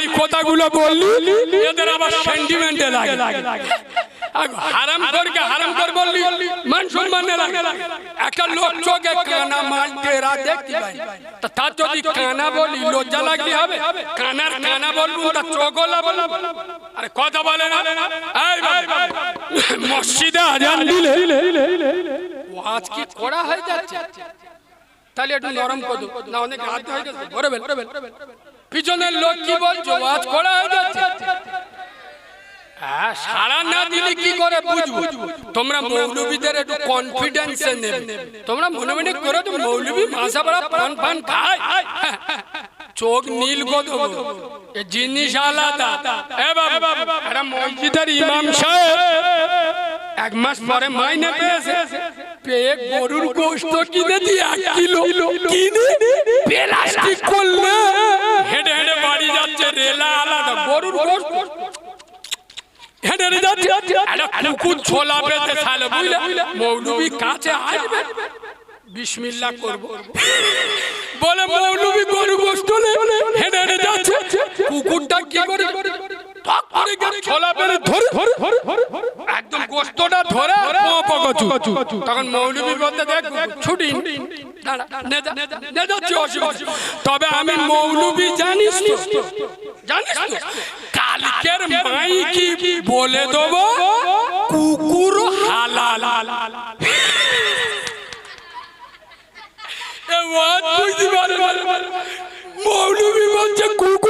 এই কথাগুলো বললি এদের আবার সেন্টিমেন্টে লাগে। হারাম করকে হারাম কর বললি মান লাগে। একটা লোক চোখে কানা মাল টেরা দেখতে পাই তা যদি কানা বলি লজ্জা লাগলে হবে। কানার কানা বলব তা চোখলা বলব। আরে কথা বলে না। এই ভাই, মসজিদে আজান দিলে ওয়াজ কি করা হয়ে যাচ্ছে? তাহলে একটু নরম করো না অনেক রাত হয়ে গেছে। পিছনের লোক কি বলছো ওয়াজ করা হয়ে যাচ্ছে। হ্যাঁ, সারা না দিলে কি করে বুঝব? তোমরা মৌলবীদের একটু কনফিডেন্সে নেবে। তোমরা মনে মনে করে তো মৌলবী মাসা বড়া পান পান খায়। চোখ নীল জিনিস আলাদা। মসজিদের ইমাম সাহেব এক মাস পরে মাইনে পেয়েছে। পেয়ে গরুর গোস্ত কিনে দিয়ে এক কিলো কিনে প্লাস্টিক করলে রেলা আলাদা গরুর গোস্ত হেঁটে হেঁটে যাচ্ছে। কুকুর ছোলা পেতে ছালে বুঝলে? মৌলবি কাছে আসবে। বিসমিল্লাহ করব। বলে মৌলবি গরু গোস্ত হেঁটে হেঁটে যাচ্ছে। কুকুরটা কি করে? টক করে গেলে ছোলা পেলে ধরে। ধরে। ধরে। ধরে একদম গোস্তটা ধরে তখন মৌলবি বলতে দেখ ছুটি। তবে আমি মৌলবি জানিস জানিস কালকের মাই কি বলে দেবো কুকুর হালাল। মৌলবি বলছে কুকুর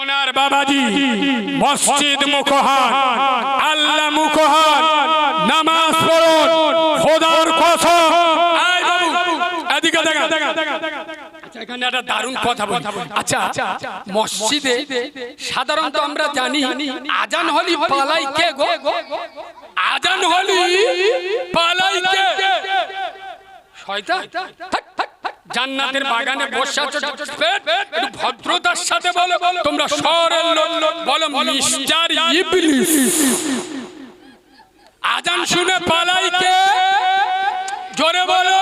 ওনার বাবাজি মসজিদ মুখহান আল্লাহ মুখহান নামাজ পড়ুন খোদার কসম। দেখা। আচ্ছা, কথা আচ্ছা সাধারণত আমরা জানি আজান হলি পালাই কে গো? আজান হলি পালাই কে? শয়তান। জান্নাতের বাগানে বসে আছো একটু ভদ্রতার সাথে বলো। তোমরা শহরের লোক বলো মিস্টার ইবলিস। আজান শুনে পালাই কে জোরে বলো।